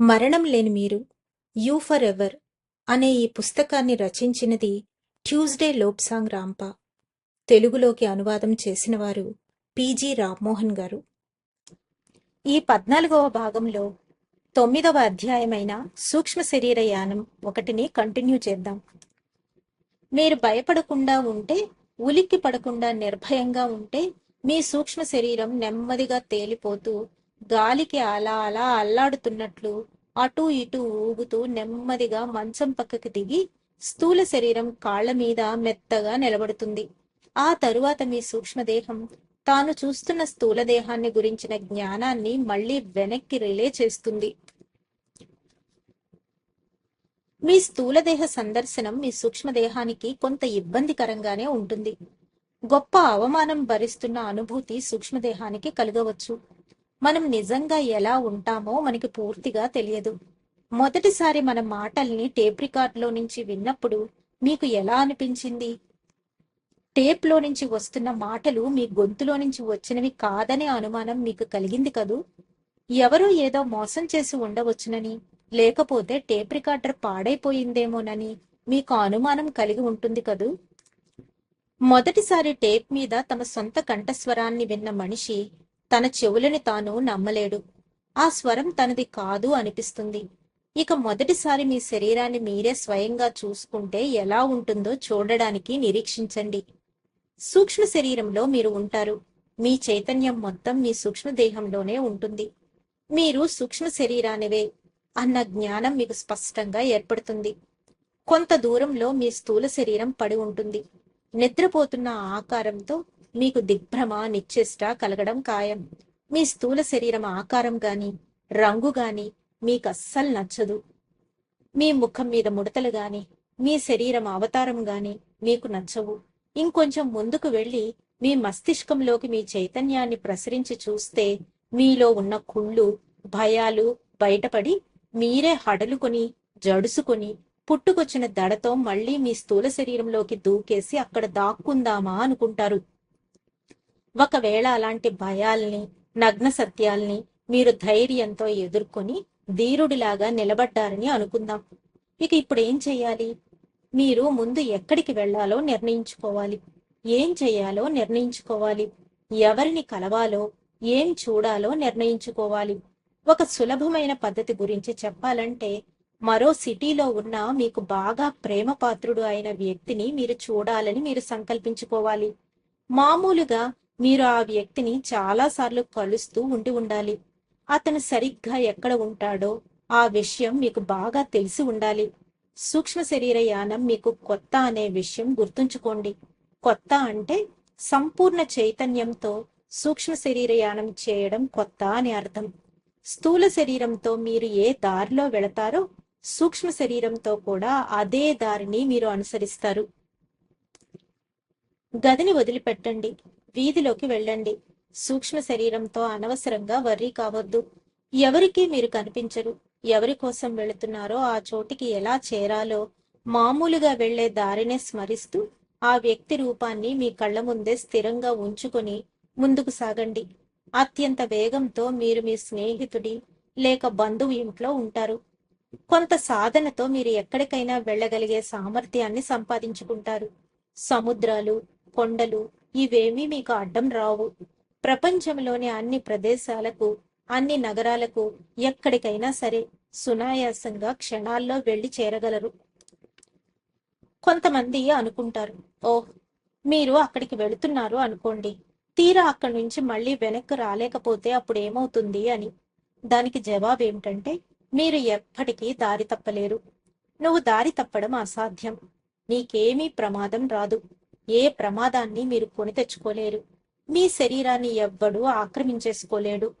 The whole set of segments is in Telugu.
మరణం లేని మీరు యూ ఫర్ ఎవర్ అనే ఈ పుస్తకాన్ని రచించినది ట్యూస్డే లోప్సాంగ్ రాంపా. తెలుగులోకి అనువాదం చేసినవారు పీజీ రామ్మోహన్ గారు. ఈ పద్నాలుగవ భాగంలో తొమ్మిదవ అధ్యాయమైన సూక్ష్మ శరీర యానం ఒకటిని కంటిన్యూ చేద్దాం. మీరు భయపడకుండా ఉంటే ఉలిక్కి పడకుండా నిర్భయంగా ఉంటే మీ సూక్ష్మ శరీరం నెమ్మదిగా తేలిపోతూ గాలికి అలా అలా అల్లాడుతున్నట్లు అటూ ఇటూ ఊగుతూ నెమ్మదిగా మంచం పక్కకి దిగి స్థూల శరీరం కాళ్ళ మీద మెత్తగా నిలబడుతుంది. ఆ తరువాత మీ సూక్ష్మదేహం తాను చూస్తున్న స్థూల దేహాన్ని గురించిన జ్ఞానాన్ని మళ్ళీ వెనక్కి రిలే చేస్తుంది. మీ స్థూలదేహ సందర్శనం మీ సూక్ష్మదేహానికి కొంత ఇబ్బందికరంగానే ఉంటుంది. గొప్ప అవమానం భరిస్తున్న అనుభూతి సూక్ష్మదేహానికి కలగవచ్చు. మనం నిజంగా ఎలా ఉంటామో మనకి పూర్తిగా తెలియదు. మొదటిసారి మన మాటల్ని టేప్ రికార్డులో నుంచి విన్నప్పుడు మీకు ఎలా అనిపించింది? టేప్లో నుంచి వస్తున్న మాటలు మీ గొంతులో నుంచి వచ్చినవి కాదనే అనుమానం మీకు కలిగింది కదూ? ఎవరో ఏదో మోసం చేసి ఉండవచ్చునని లేకపోతే టేప్ రికార్డర్ పాడైపోయిందేమోనని మీకు అనుమానం కలిగి ఉంటుంది కదూ? మొదటిసారి టేప్ మీద తమ సొంత కంఠస్వరాన్ని విన్న మనిషి తన చెవులని తాను నమ్మలేడు. ఆ స్వరం తనది కాదు అనిపిస్తుంది. ఇక మొదటిసారి మీ శరీరాన్ని మీరే స్వయంగా చూసుకుంటే ఎలా ఉంటుందో చూడడానికి నిరీక్షించండి. సూక్ష్మ శరీరంలో మీరు ఉంటారు. మీ చైతన్యం మొత్తం మీ సూక్ష్మ దేహంలోనే ఉంటుంది. మీరు సూక్ష్మ శరీరానివే అన్న జ్ఞానం మీకు స్పష్టంగా ఏర్పడుతుంది. కొంత దూరంలో మీ స్థూల శరీరం పడి ఉంటుంది. నిద్రపోతున్న ఆకారంతో మీకు దిగ్భ్రమ నిశ్చేష్ట కలగడం ఖాయం. మీ స్థూల శరీరం ఆకారం గాని రంగు గాని మీకు అస్సలు నచ్చదు. మీ ముఖం మీద ముడతలు గాని మీ శరీరం అవతారం గాని మీకు నచ్చవు. ఇంకొంచెం ముందుకు వెళ్ళి మీ మస్తిష్కంలోకి మీ చైతన్యాన్ని ప్రసరించి చూస్తే మీలో ఉన్న కుళ్ళు భయాలు బయటపడి మీరే హడలుకొని జడుసుకొని పుట్టుకొచ్చిన దడతో మళ్ళీ మీ స్థూల శరీరంలోకి దూకేసి అక్కడ దాక్కుందామా అనుకుంటారు. ఒకవేళ అలాంటి భయాల్ని నగ్న సత్యాల్ని మీరు ధైర్యంతో ఎదుర్కొని ధీరుడిలాగా నిలబడ్డారని అనుకుందాం. ఇక ఇప్పుడు ఏం చేయాలి? మీరు ముందు ఎక్కడికి వెళ్ళాలో నిర్ణయించుకోవాలి. ఏం చేయాలో నిర్ణయించుకోవాలి. ఎవరిని కలవాలో ఏం చూడాలో నిర్ణయించుకోవాలి. ఒక సులభమైన పద్ధతి గురించి చెప్పాలంటే మరో సిటీలో ఉన్న మీకు బాగా ప్రేమపాత్రుడు అయిన వ్యక్తిని మీరు చూడాలని మీరు సంకల్పించుకోవాలి. మామూలుగా మీరు ఆ వ్యక్తిని చాలాసార్లు కలుస్తూ ఉండి ఉండాలి. అతను సరిగ్గా ఎక్కడ ఉంటాడో ఆ విషయం మీకు బాగా తెలిసి ఉండాలి. సూక్ష్మ శరీర యానం మీకు కొత్త అనే విషయం గుర్తుంచుకోండి. కొత్త అంటే సంపూర్ణ చైతన్యంతో సూక్ష్మ శరీర యానం చేయడం కొత్త అని అర్థం. స్థూల శరీరంతో మీరు ఏ దారిలో వెళతారో సూక్ష్మ శరీరంతో కూడా అదే దారిని మీరు అనుసరిస్తారు. గదిని వదిలిపెట్టండి. వీధిలోకి వెళ్ళండి. సూక్ష్మ శరీరంతో అనవసరంగా వర్రీ కావద్దు. ఎవరికి మీరు కనిపించరు. ఎవరి కోసం వెళుతున్నారో ఆ చోటికి ఎలా చేరాలో మామూలుగా వెళ్ళే దారినే స్మరిస్తూ ఆ వ్యక్తి రూపాన్ని మీ కళ్ళ ముందే స్థిరంగా ఉంచుకొని ముందుకు సాగండి. అత్యంత వేగంతో మీరు మీ స్నేహితుడి లేక బంధువు ఇంట్లో ఉంటారు. కొంత సాధనతో మీరు ఎక్కడికైనా వెళ్ళగలిగే సామర్థ్యాన్ని సంపాదించుకుంటారు. సముద్రాలు కొండలు ఇవేమీ మీకు అడ్డం రావు. ప్రపంచంలోని అన్ని ప్రదేశాలకు అన్ని నగరాలకు ఎక్కడికైనా సరే సునాయాసంగా క్షణాల్లో వెళ్ళి చేరగలరు. కొంతమంది అనుకుంటారు ఓహ్ మీరు అక్కడికి వెళుతున్నారు అనుకోండి. తీరా అక్కడి నుంచి మళ్ళీ వెనక్కి రాలేకపోతే అప్పుడు ఏమవుతుంది అని. దానికి జవాబు ఏమిటంటే మీరు ఎప్పటికీ దారి తప్పలేరు. నువ్వు దారి తప్పడం అసాధ్యం. నీకేమీ ప్రమాదం రాదు. ఏ ప్రమాదాన్ని మీరు కొని తెచ్చుకోలేరు. మీ శరీరాన్ని ఎవ్వడూ ఆక్రమించేసుకోలేడు.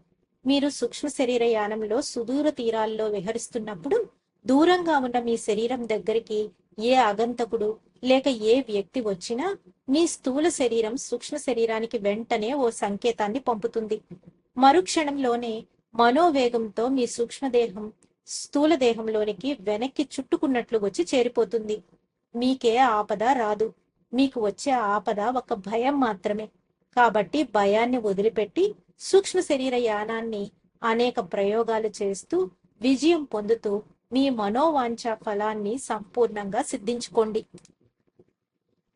మీరు సూక్ష్మ శరీర యానంలో సుదూర తీరాల్లో విహరిస్తున్నప్పుడు దూరంగా ఉన్న మీ శరీరం దగ్గరికి ఏ అగంతకుడు లేక ఏ వ్యక్తి వచ్చినా మీ స్థూల శరీరం సూక్ష్మ శరీరానికి వెంటనే ఓ సంకేతాన్ని పంపుతుంది. మరుక్షణంలోనే మనోవేగంతో మీ సూక్ష్మదేహం స్థూల దేహంలోనికి వెనక్కి చుట్టుకున్నట్లు వచ్చి చేరిపోతుంది. మీకే ఆపద రాదు. మీకు వచ్చే ఆపద ఒక భయం మాత్రమే. కాబట్టి భయాన్ని వదిలిపెట్టి సూక్ష్మ శరీర యానాన్ని అనేక ప్రయోగాలు చేస్తూ విజయం పొందుతూ మీ మనోవాంఛ ఫలాన్ని సంపూర్ణంగా సిద్ధించుకోండి.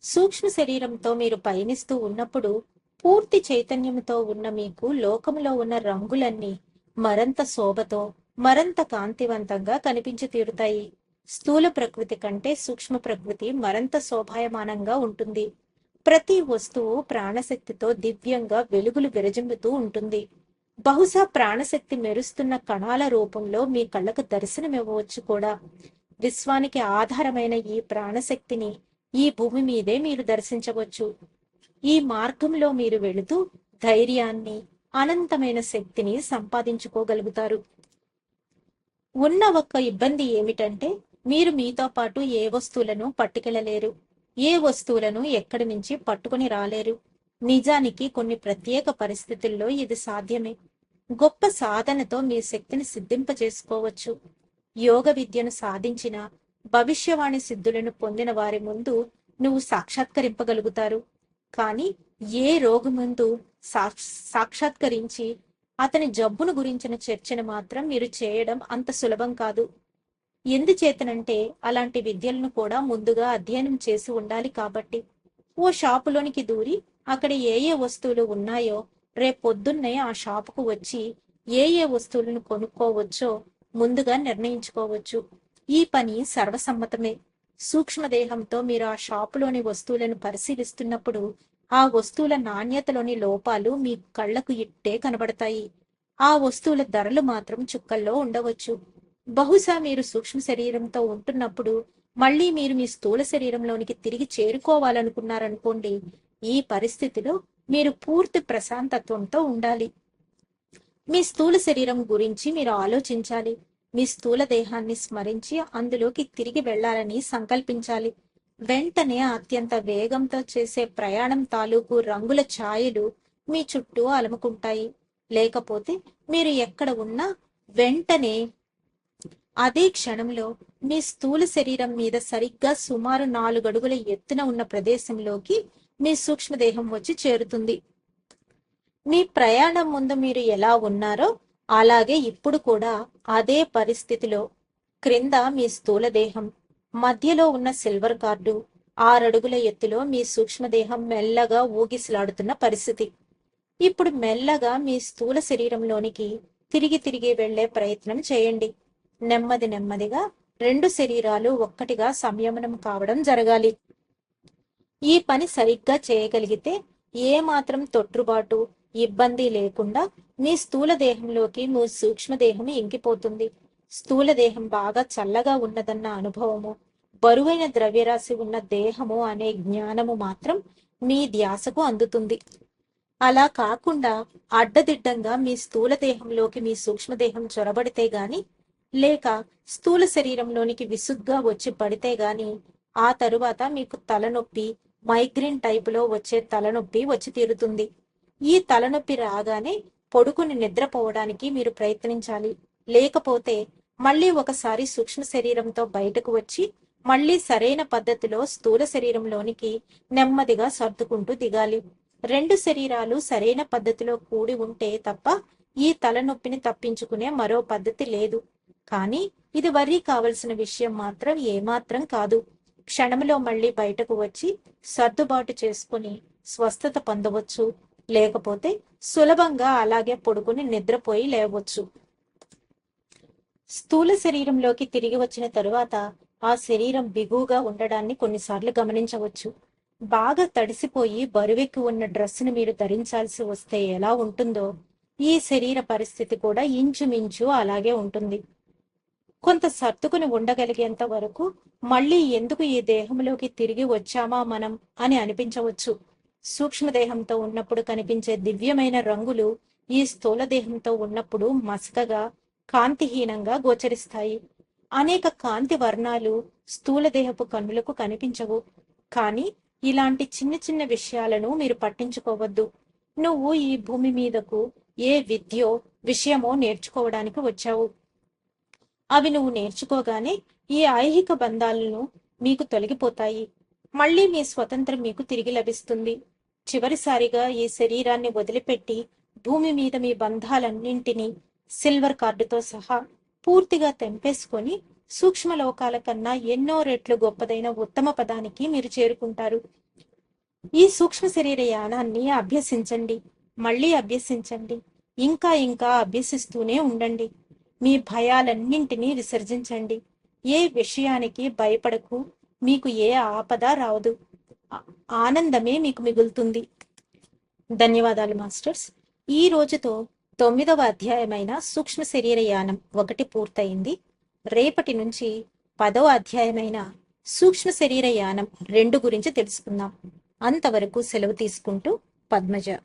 సూక్ష్మ శరీరంతో మీరు పయనిస్తూ ఉన్నప్పుడు పూర్తి చైతన్యంతో ఉన్న మీకు లోకంలో ఉన్న రంగులన్నీ మరంత శోభతో మరంత కాంతివంతంగా కనిపించి తీరుతాయి. స్థూల ప్రకృతి కంటే సూక్ష్మ ప్రకృతి మరింత శోభాయమానంగా ఉంటుంది. ప్రతి వస్తువు ప్రాణశక్తితో దివ్యంగా వెలుగులు విరజిమ్ముతూ ఉంటుంది. బహుశా ప్రాణశక్తి మెరుస్తున్న కణాల రూపంలో మీ కళ్ళకు దర్శనమివ్వవచ్చు కూడా. విశ్వానికి ఆధారమైన ఈ ప్రాణశక్తిని ఈ భూమి మీదే మీరు దర్శించవచ్చు. ఈ మార్గంలో మీరు వెళుతూ ధైర్యాన్ని అనంతమైన శక్తిని సంపాదించుకోగలుగుతారు. ఉన్న ఒక్క ఇబ్బంది ఏమిటంటే మీరు మీతో పాటు ఏ వస్తువులను పట్టుకెళ్ళలేరు ఏ వస్తువులను ఎక్కడి నుంచి పట్టుకుని రాలేరు. నిజానికి కొన్ని ప్రత్యేక పరిస్థితుల్లో ఇది సాధ్యమే. గొప్ప సాధనతో మీ శక్తిని సిద్ధింపజేసుకోవచ్చు. యోగ విద్యను సాధించిన భవిష్యవాణి సిద్ధులను పొందిన వారి ముందు నువ్వు సాక్షాత్కరింపగలుగుతారు. కానీ ఏ రోగి ముందు సాక్షాత్కరించి అతని జబ్బును గురించిన చర్చను మాత్రం మీరు చేయడం అంత సులభం కాదు. ఎందుచేతనంటే అలాంటి విద్యలను కూడా ముందుగా అధ్యయనం చేసి ఉండాలి కాబట్టి. ఓ షాపులోనికి దూరి అక్కడ ఏ ఏ వస్తువులు ఉన్నాయో రేపొద్దున్నే ఆ షాపుకు వచ్చి ఏ ఏ వస్తువులను కొనుక్కోవచ్చో ముందుగా నిర్ణయించుకోవచ్చు. ఈ పని సర్వసమ్మతమే. సూక్ష్మదేహంతో మీరు ఆ షాపులోని వస్తువులను పరిశీలిస్తున్నప్పుడు ఆ వస్తువుల నాణ్యతలోని లోపాలు మీ కళ్ళకు ఇట్టే కనబడతాయి. ఆ వస్తువుల ధరలు మాత్రం చుక్కల్లో ఉండవచ్చు. బహుశా మీరు సూక్ష్మ శరీరంతో ఉంటున్నప్పుడు మళ్ళీ మీరు మీ స్థూల శరీరంలోనికి తిరిగి చేరుకోవాలనుకున్నారనుకోండి ఈ పరిస్థితిలో మీరు పూర్తి ప్రశాంతత్వంతో ఉండాలి. మీ స్థూల శరీరం గురించి మీరు ఆలోచించాలి. మీ స్థూల దేహాన్ని స్మరించి అందులోకి తిరిగి వెళ్ళాలని సంకల్పించాలి. వెంటనే అత్యంత వేగంతో చేసే ప్రయాణం తాలూకు రంగుల ఛాయలు మీ చుట్టూ అలముకుంటాయి. లేకపోతే మీరు ఎక్కడ ఉన్నా వెంటనే అదే క్షణంలో మీ స్థూల శరీరం మీద సరిగ్గా సుమారు నాలుగు అడుగుల ఎత్తున ఉన్న ప్రదేశంలోకి మీ సూక్ష్మదేహం వచ్చి చేరుతుంది. మీ ప్రయాణం ముందు మీరు ఎలా ఉన్నారో అలాగే ఇప్పుడు కూడా అదే పరిస్థితిలో క్రింద మీ స్థూల దేహం మధ్యలో ఉన్న సిల్వర్ కార్డు ఆరడుగుల ఎత్తులో మీ సూక్ష్మదేహం మెల్లగా ఊగిసలాడుతున్న పరిస్థితి. ఇప్పుడు మెల్లగా మీ స్థూల శరీరంలోనికి తిరిగి తిరిగి వెళ్ళే ప్రయత్నం చేయండి. నెమ్మది నెమ్మదిగా రెండు శరీరాలు ఒక్కటిగా సంయమనం కావడం జరగాలి. ఈ పని సరిగ్గా చేయగలిగితే ఏ మాత్రం తొట్టుబాటు ఇబ్బంది లేకుండా మీ స్థూల దేహంలోకి మీ సూక్ష్మదేహం ఇంకిపోతుంది. స్థూల దేహం బాగా చల్లగా ఉన్నదన్న అనుభవము బరువైన ద్రవ్యరాశి ఉన్న దేహము అనే జ్ఞానము మాత్రం మీ ధ్యాసకు అందుతుంది. అలా కాకుండా అడ్డదిడ్డంగా మీ స్థూల దేహంలోకి మీ సూక్ష్మదేహం చొరబడితే గాని లేక స్థూల శరీరంలోనికి విసుగ్గా వచ్చి పడితే గాని ఆ తరువాత మీకు తలనొప్పి మైగ్రేన్ టైపులో వచ్చే తలనొప్పి వచ్చి తీరుతుంది. ఈ తలనొప్పి రాగానే పొడుకుని నిద్రపోవడానికి మీరు ప్రయత్నించాలి. లేకపోతే మళ్ళీ ఒకసారి సూక్ష్మ శరీరంతో బయటకు వచ్చి మళ్ళీ సరైన పద్ధతిలో స్థూల శరీరంలోనికి నెమ్మదిగా సర్దుకుంటూ దిగాలి. రెండు శరీరాలు సరైన పద్ధతిలో కూడి ఉంటే తప్ప ఈ తలనొప్పిని తప్పించుకునే మరో పద్ధతి లేదు. కానీ ఇది వర్రీ కావలసిన విషయం మాత్రం ఏమాత్రం కాదు. క్షణంలో మళ్ళీ బయటకు వచ్చి సర్దుబాటు చేసుకుని స్వస్థత పొందవచ్చు. లేకపోతే సులభంగా అలాగే పడుకుని నిద్రపోయి లేవచ్చు. స్థూల శరీరంలోకి తిరిగి వచ్చిన తరువాత ఆ శరీరం బిగువుగా ఉండడాన్ని కొన్నిసార్లు గమనించవచ్చు. బాగా తడిసిపోయి బరువెక్కి ఉన్న డ్రెస్సును మీరు ధరించాల్సి వస్తే ఎలా ఉంటుందో ఈ శరీర పరిస్థితి కూడా ఇంచుమించు అలాగే ఉంటుంది. కొంత సర్దుకుని ఉండగలిగేంత వరకు మళ్ళీ ఎందుకు ఈ దేహంలోకి తిరిగి వచ్చామా మనం అని అనిపించవచ్చు. సూక్ష్మదేహంతో ఉన్నప్పుడు కనిపించే దివ్యమైన రంగులు ఈ స్థూల దేహంతో ఉన్నప్పుడు మసకగా కాంతిహీనంగా గోచరిస్తాయి. అనేక కాంతి వర్ణాలు స్థూల దేహపు కన్నులకు కనిపించవు. కానీ ఇలాంటి చిన్న చిన్న విషయాలను మీరు పట్టించుకోవద్దు. నువ్వు ఈ భూమి మీదకు ఏ విద్యో విషయమో నేర్చుకోవడానికి వచ్చావు. అవి నువ్వు నేర్చుకోగానే ఈ ఐహిక బంధాలను మీకు తొలగిపోతాయి. మళ్ళీ మీ స్వతంత్రం మీకు తిరిగి లభిస్తుంది. చివరిసారిగా ఈ శరీరాన్ని వదిలిపెట్టి భూమి మీద మీ బంధాలన్నింటినీ సిల్వర్ కార్డుతో సహా పూర్తిగా తెంపేసుకొని సూక్ష్మ లోకాల కన్నా ఎన్నో రెట్లు గొప్పదైన ఉత్తమ పదానికి మీరు చేరుకుంటారు. ఈ సూక్ష్మ శరీర యానాన్ని అభ్యసించండి. మళ్ళీ అభ్యసించండి. ఇంకా ఇంకా అభ్యసిస్తూనే ఉండండి. మీ భయాలన్నింటినీ విసర్జించండి. ఏ విషయానికి భయపడకు మీకు ఏ ఆపద రావదు. ఆనందమే మీకు మిగులుతుంది. ధన్యవాదాలు మాస్టర్స్. ఈ రోజుతో తొమ్మిదవ అధ్యాయమైన సూక్ష్మ శరీర యానం ఒకటి పూర్తయింది. రేపటి నుంచి పదవ అధ్యాయమైన సూక్ష్మ శరీర యానం రెండు గురించి తెలుసుకుందాం. అంతవరకు సెలవు తీసుకుంటూ పద్మజ.